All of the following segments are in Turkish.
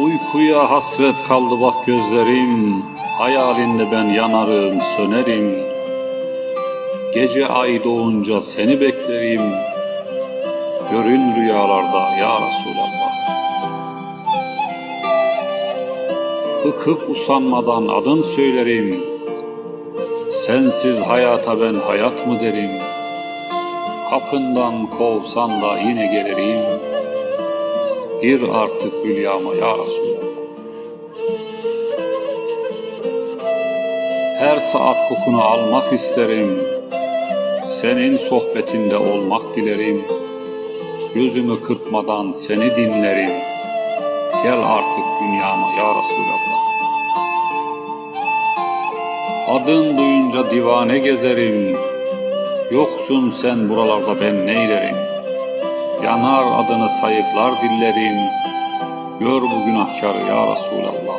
Uykuya hasret kaldı bak gözlerim, hayalinde ben yanarım, sönerim. Gece ay doğunca seni beklerim, görün rüyalarda ya Resulallah. Bıkıp usanmadan adın söylerim, sensiz hayata ben hayat mı derim. Kapından kovsan da yine gelirim, Gir artık hülyama ya Resulallah. Her saat kokunu almak isterim. Senin sohbetinde olmak dilerim. Gözümü kırpmadan seni dinlerim. Gel artık dünyama ya Resulallah. Adın duyunca divane gezerim. Yoksun sen buralarda ben neylerim? Yanar adını sayıklar dillerim. Gör bu günahkarı ya Resulallah.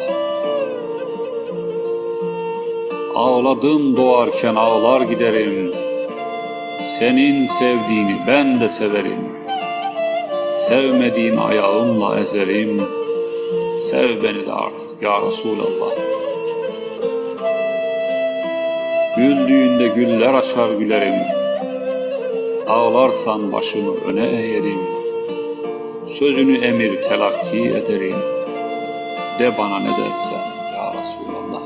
Ağladım doğarken ağlar giderim. Senin sevdiğini ben de severim. Sevmediğin ayağımla ezerim. Sev beni de artık ya Resulallah. Güldüğünde güller açar gülerim. Ağlarsan başımı öne eğerim. Sözünü emir telakki ederim. De bana ne dersen ya Resulallah.